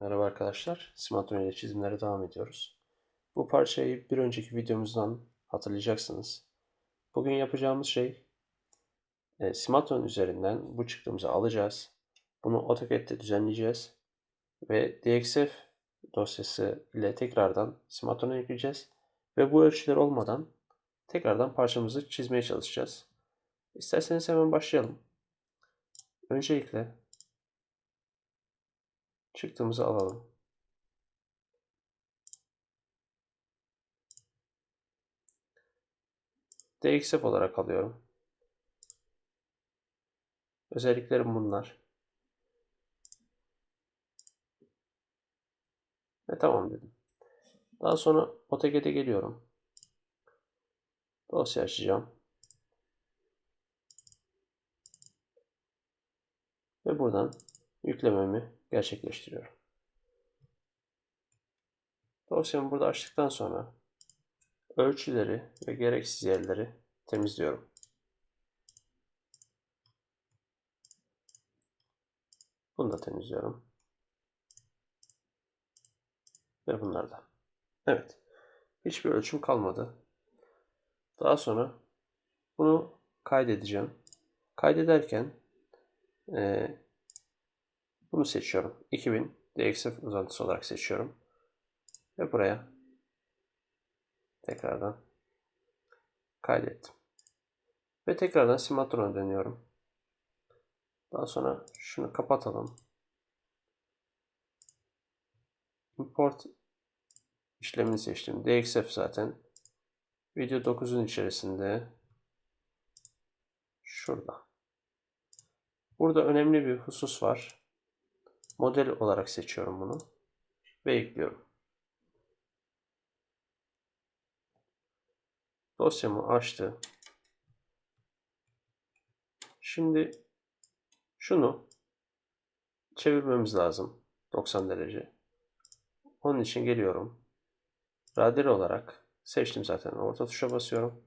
Merhaba arkadaşlar, Smartphone ile çizimlere devam ediyoruz. Bu parçayı bir önceki videomuzdan hatırlayacaksınız. Bugün yapacağımız şey, e, Smartphone üzerinden bu çıktığımızı alacağız. Bunu AutoCAD'de düzenleyeceğiz. Ve DXF dosyası ile tekrardan Smartphone'a yükleyeceğiz. Ve bu ölçüler olmadan tekrardan parçamızı çizmeye çalışacağız. İsterseniz hemen başlayalım. Öncelikle çıktığımızı alalım. DXF olarak alıyorum. Özelliklerim bunlar. Ve tamam dedim. Daha sonra AutoCAD'e geliyorum. Dosya açacağım. Ve buradan yüklememi gerçekleştiriyorum. Dosyamı burada açtıktan sonra ölçüleri ve gereksiz yerleri temizliyorum. Bunu da temizliyorum. Ve bunlar da. Evet. Hiçbir ölçüm kalmadı. Daha sonra bunu kaydedeceğim. Kaydederken e, bunu seçiyorum. 2000 DXF uzantısı olarak seçiyorum. Ve buraya tekrardan kaydettim. Ve tekrardan Simatron'a dönüyorum. Daha sonra şunu kapatalım. Import işlemini seçtim. DXF zaten. Video 9'un içerisinde şurada. Burada önemli bir husus var. Model olarak seçiyorum bunu ve ekliyorum. Dosyamı açtı. Şimdi şunu çevirmemiz lazım 90 derece. Onun için geliyorum. Radar olarak seçtim zaten. Orta tuşa basıyorum.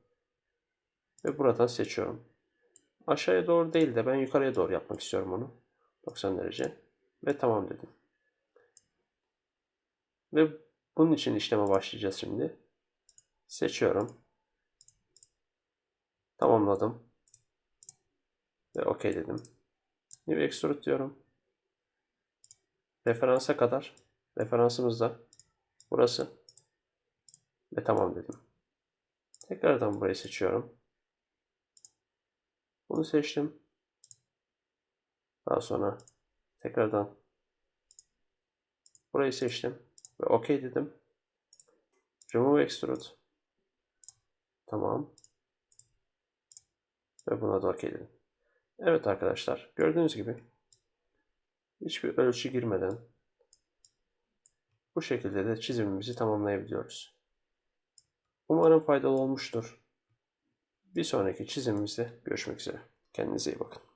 Ve buradan seçiyorum. Aşağıya doğru değil de ben yukarıya doğru yapmak istiyorum onu. 90 derece. Ve tamam dedim. Ve bunun için işleme başlayacağız şimdi. Seçiyorum. Tamamladım. Ve OK dedim. New Extrude diyorum. Referansa kadar. Referansımız da burası. Ve tamam dedim. Tekrardan burayı seçiyorum. Bunu seçtim. Daha sonra tekrardan burayı seçtim. Ve OK dedim. Remove Extrude. Tamam. Ve buna da OK dedim. Evet arkadaşlar. Gördüğünüz gibi hiçbir ölçü girmeden bu şekilde de çizimimizi tamamlayabiliyoruz. Umarım faydalı olmuştur. Bir sonraki çizimimizde görüşmek üzere. Kendinize iyi bakın.